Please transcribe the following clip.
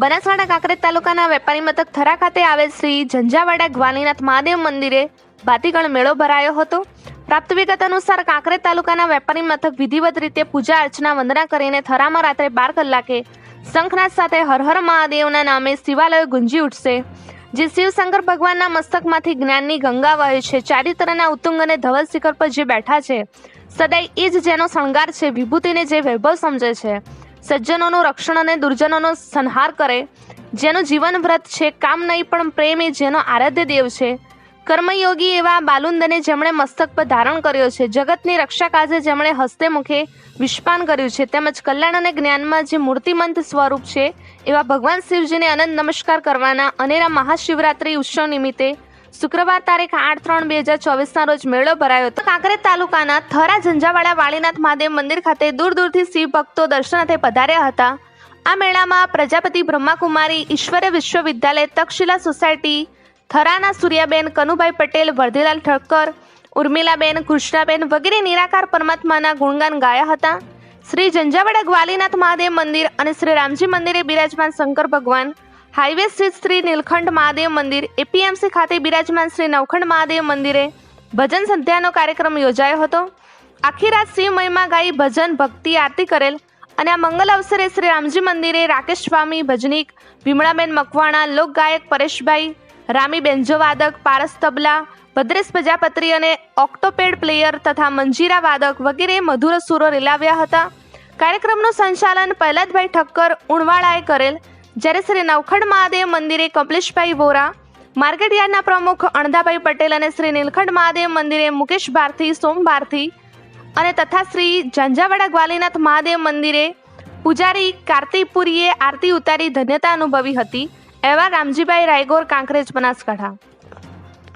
બનાસકાંઠા કાંકરેજ તાલુકાના વેપારી મથક થરા ખાતે આવેલ શ્રી ઝંઝાવાડા ગ્વાલીનાથ મહાદેવ મંદિરે ભાતીગણ મેળો ભરાયો હતો. પ્રાપ્ત વિગત અનુસાર કાંકરેજ તાલુકાના વેપારી મથક વિધિવત રીતે પૂજા અર્ચના વંદના કરીને થરામાં રાત્રે બાર કલાકે શંખનાદ સાથે હર હર મહાદેવના નામે શિવાલયો ગુંજી ઉઠશે. જે શિવશંકર ભગવાનના મસ્તકમાંથી જ્ઞાનની ગંગા વહે છે. ચારિત્રના ઉત્તુંગ અને ધવલ શિખર પર જે બેઠા છે, સદાય એ જ જેનો શણગાર છે, વિભૂતિને જે વૈભવ સમજે છે. સજ્જનોનું રક્ષણ અને દુર્જનોનો સંહાર કરે. જેનું જીવન વ્રત છે, કામ નહીં, પણ પ્રેમ એ જેનો આરાધ્ય દેવ છે. કર્મયોગી એવા બાલુંદને જેમણે મસ્તક પર ધારણ કર્યો છે. જગતની રક્ષા કાજે જેમણે હસ્તે મુખે વિષ્પાન કર્યું છે, તેમજ કલ્યાણ અને જ્ઞાનમાં જે મૂર્તિમંત સ્વરૂપ છે, એવા ભગવાન શિવજીને અનંત નમસ્કાર કરવાના અનેરા મહાશિવરાત્રિ ઉત્સવ નિમિત્તે શુક્રવાર તારીખ આઠ ત્રણ બે હજાર ચોવીસના રોજ મેળો ભરાયો હતો. કાંકરેજ તાલુકાના થરા ઝંઝાવાડા વાળીનાથ મહાદેવ મંદિર ખાતે દૂર દૂરથી શિવ ભક્તો દર્શનાર્થે પધાર્યા હતા. આ મેળામાં પ્રજાપતિ બ્રહ્માકુમારી ઈશ્વર્ય વિશ્વવિદ્યાલય તક્ષશિલા સોસાયટી, થરાના સૂર્યાબેન કનુભાઈ પટેલ, વર્ધીલાલ ઠક્કર, ઉર્મિલાબેન, કૃષ્ણાબેન વગેરે નિરાકાર પરમાત્માના ગુણગાન ગાયા હતા. શ્રી ઝંઝાવાડા ગ્વાલીનાથ મહાદેવ મંદિર અને શ્રી રામજી મંદિરે બિરાજમાન શંકર ભગવાન હાઈવે સ્થિત શ્રી નીલખંડ મહાદેવ મંદિર એપીએમસી ખાતે બિરાજમાન શ્રી નવખંડ મહાદેવ મંદિરે ભજન સંધ્યાનો કાર્યક્રમ યોજાયો હતો. આખી રાત શિવ મહિમા ગાઈ ભજન, ભક્તિ, આરતી કરેલ અને આ મંગલ અવસરે શ્રી રામજી મંદિરે રાકેશ સ્વામી, ભજનીક વિમળાબેન મકવાણા લોકગાયક પરેશભાઈ, રામી બેન્જો વાદક, પારસ તબલા, ભદ્રેશ પ્રજાપત્રી અને ઓક્ટોપેડ પ્લેયર તથા મંજીરા વાદક વગેરે મધુર સુરો રેલાવ્યા હતા. કાર્યક્રમનું સંચાલન પહેલાદભાઈ ઠક્કર ઉણવાળાએ કરેલ જ્યારે શ્રી નવખંડ મહાદેવ મંદિરે કમલેશભાઈ વોરા, માર્કેટયાર્ડના પ્રમુખ અણધાભાઈ પટેલ અને શ્રી નીલખંડ મહાદેવ મંદિરે મુકેશ ભારથી સોમ ભારથી અને તથા શ્રી ઝંઝાવાડા ગ્વાલીનાથ મહાદેવ મંદિરે પૂજારી કાર્તિકપુરીએ આરતી ઉતારી ધન્યતા અનુભવી હતી, એવા રામજીભાઈ રાયગોર, કાંકરેજ બનાસકાંઠા.